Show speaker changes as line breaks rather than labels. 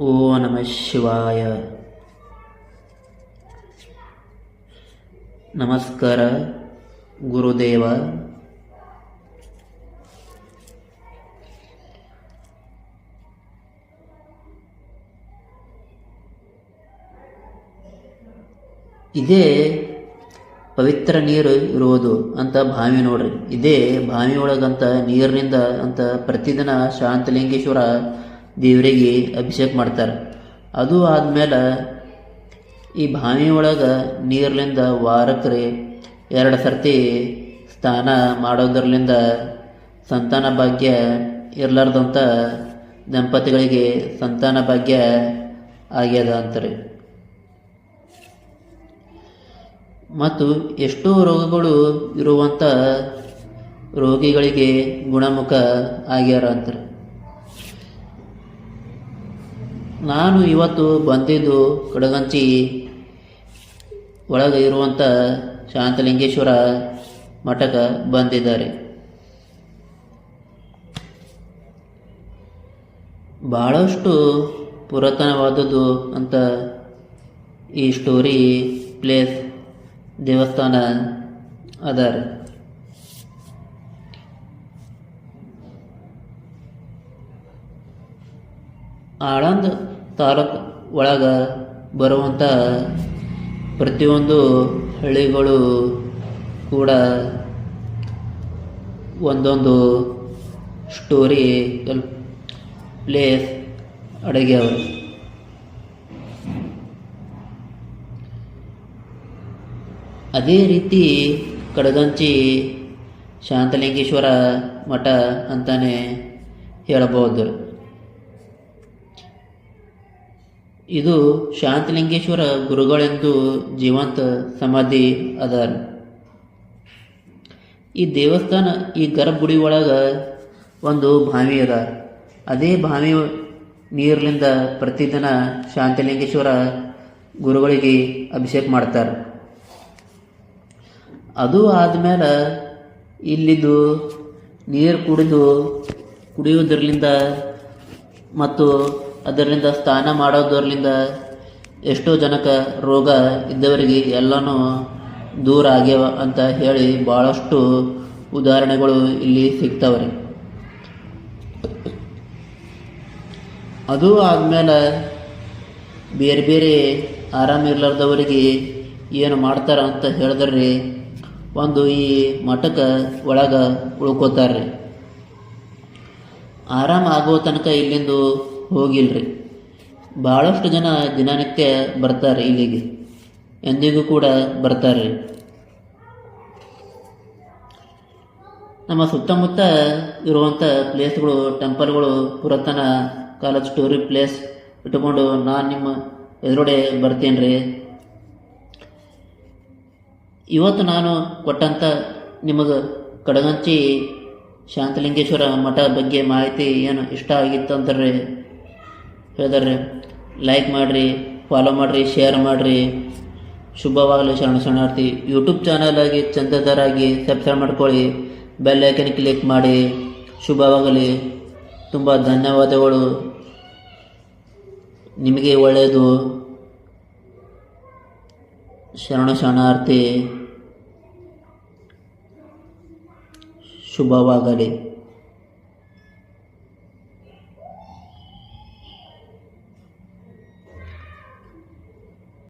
ಓ ನಮ ಶಿವಾಯ. ನಮಸ್ಕಾರ ಗುರುದೇವ. ಇದೇ ಪವಿತ್ರ ನೀರು ಇರುವುದು ಅಂತ ಭಾವಿ ನೋಡ್ರಿ. ಇದೇ ಬಾವಿ ಒಳಗಂತ ನೀರಿನಿಂದ ಅಂತ ಪ್ರತಿದಿನ ಶಾಂತಲಿಂಗೇಶ್ವರ ದೇವರಿಗೆ ಅಭಿಷೇಕ ಮಾಡ್ತಾರೆ. ಅದು ಆದಮೇಲೆ ಈ ಬಾವಿ ಒಳಗೆ ನೀರ್ಲಿಂದ ವಾರಕ್ಕೆ ಎರಡು ಸರ್ತಿ ಸ್ನಾನ ಮಾಡೋದ್ರಲಿಂದ ಸಂತಾನ ಭಾಗ್ಯ ಇರಲಾರ್ದಂಥ ದಂಪತಿಗಳಿಗೆ ಸಂತಾನ ಭಾಗ್ಯ ಆಗ್ಯದ ಅಂತಾರೆ. ಮತ್ತು ಎಷ್ಟೋ ರೋಗಗಳು ಇರುವಂಥ ರೋಗಿಗಳಿಗೆ ಗುಣಮುಖ ಆಗ್ಯಾರ ಅಂತಾರೆ. ನಾನು ಇವತ್ತು ಬಂದಿದ್ದು ಕಡಗಂಚಿ ಒಳಗೆ ಇರುವಂಥ ಶಾಂತಲಿಂಗೇಶ್ವರ ಮಠಕ್ಕೆ ಬಂದಿದ್ದಾರೆ. ಭಾಳಷ್ಟು ಪುರಾತನವಾದದ್ದು ಅಂತ ಈ ಸ್ಟೋರಿ ಪ್ಲೇಸ್ ದೇವಸ್ಥಾನ ಅದ ಆಳಂದ್ ತಾಲೂಕು ಒಳಗೆ ಬರುವಂಥ ಪ್ರತಿಯೊಂದು ಹಳ್ಳಿಗಳು ಕೂಡ ಒಂದೊಂದು ಸ್ಟೋರಿ ಪ್ಲೇಸ್ ಅಡಗ್ಯಾವ ಅದೇ ರೀತಿ ಕಡಗಂಚಿ ಶಾಂತಲಿಂಗೇಶ್ವರ ಮಠ ಅಂತಾನೆ ಹೇಳಬಹುದು ಇದು ಶಾಂತಲಿಂಗೇಶ್ವರ ಗುರುಗಳೆಂದು ಜೀವಂತ ಸಮಾಧಿ ಅದ. ಈ ದೇವಸ್ಥಾನ ಈ ಗರ್ಭಗುಡಿ ಒಳಗೆ ಒಂದು ಬಾವಿ ಅದ. ಅದೇ ಬಾವಿ ನೀರ್ಲಿಂದ ಪ್ರತಿದಿನ ಶಾಂತಲಿಂಗೇಶ್ವರ ಗುರುಗಳಿಗೆ ಅಭಿಷೇಕ ಮಾಡ್ತಾರೆ. ಅದು ಆದಮೇಲೆ ಇಲ್ಲಿದ್ದು ನೀರು ಕುಡಿದು ಕುಡಿಯುವುದರಿಂದ ಮತ್ತು ಅದರಿಂದ ಸ್ನಾನ ಮಾಡೋದ್ರಲಿಂದ ಎಷ್ಟೋ ಜನಕ್ಕೆ ರೋಗ ಇದ್ದವರಿಗೆ ಎಲ್ಲನೂ ದೂರ ಆಗ್ಯವ ಅಂತ ಹೇಳಿ ಭಾಳಷ್ಟು ಉದಾಹರಣೆಗಳು ಇಲ್ಲಿ ಸಿಗ್ತಾವ್ರಿ. ಅದು ಆದಮೇಲೆ ಬೇರೆ ಬೇರೆ ಆರಾಮಿರ್ಲಾರ್ದವರಿಗೆ ಏನು ಮಾಡ್ತಾರ ಅಂತ ಹೇಳಿದ್ರಿ ಒಂದು ಈ ಮಠಕ್ಕೆ ಒಳಗೆ ಉಳ್ಕೋತಾರ್ರಿ. ಆರಾಮ ಆಗೋ ತನಕ ಇಲ್ಲಿಂದ ಹೋಗಿಲ್ರಿ. ಭಾಳಷ್ಟು ಜನ ದಿನನಿತ್ಯ ಬರ್ತಾರೆ ಇಲ್ಲಿಗೆ. ಎಂದಿಗೂ ಕೂಡ ಬರ್ತಾರೆ. ನಮ್ಮ ಸುತ್ತಮುತ್ತ ಇರುವಂಥ ಪ್ಲೇಸ್ಗಳು, ಟೆಂಪಲ್ಗಳು, ಪುರಾತನ ಕಾಲದ ಸ್ಟೋರಿ ಪ್ಲೇಸ್ ಇಟ್ಟುಕೊಂಡು ನಾನು ನಿಮ್ಮ ಎದುರುಗಡೆ ಬರ್ತೀನಿ ರೀ ಇವತ್ತು ನಾನು ಕೊಟ್ಟಂಥ ನಿಮಗೆ ಕಡಗಂಚಿ, ಶಾಂತಲಿಂಗೇಶ್ವರ ಮಠ ಬಗ್ಗೆ ಮಾಹಿತಿ ಏನು ಇಷ್ಟ ಆಗಿತ್ತು ಅಂತಾರೆ ಹೇಳಿದಾರೆ ಲೈಕ್ ಮಾಡಿರಿ ಫಾಲೋ ಮಾಡಿರಿ ಶೇರ್ ಮಾಡಿರಿ. ಶುಭವಾಗಲಿ ಶರಣ ಶರಣಾರ್ಥಿ. ಯೂಟ್ಯೂಬ್ ಚಾನಲಾಗಿ ಚಂದದಾರಾಗಿ ಸಬ್ಸ್ಕ್ರೈಬ್ ಮಾಡ್ಕೊಳ್ಳಿ. ಬೆಲ್ ಐಕನ್ ಕ್ಲಿಕ್ ಮಾಡಿ. ಶುಭವಾಗಲಿ. ತುಂಬ ಧನ್ಯವಾದಗಳು. ನಿಮಗೆ ಒಳ್ಳೆಯದು. ಶರಣ ಶರಣಾರ್ಥಿ. ಶುಭವಾಗಲಿ.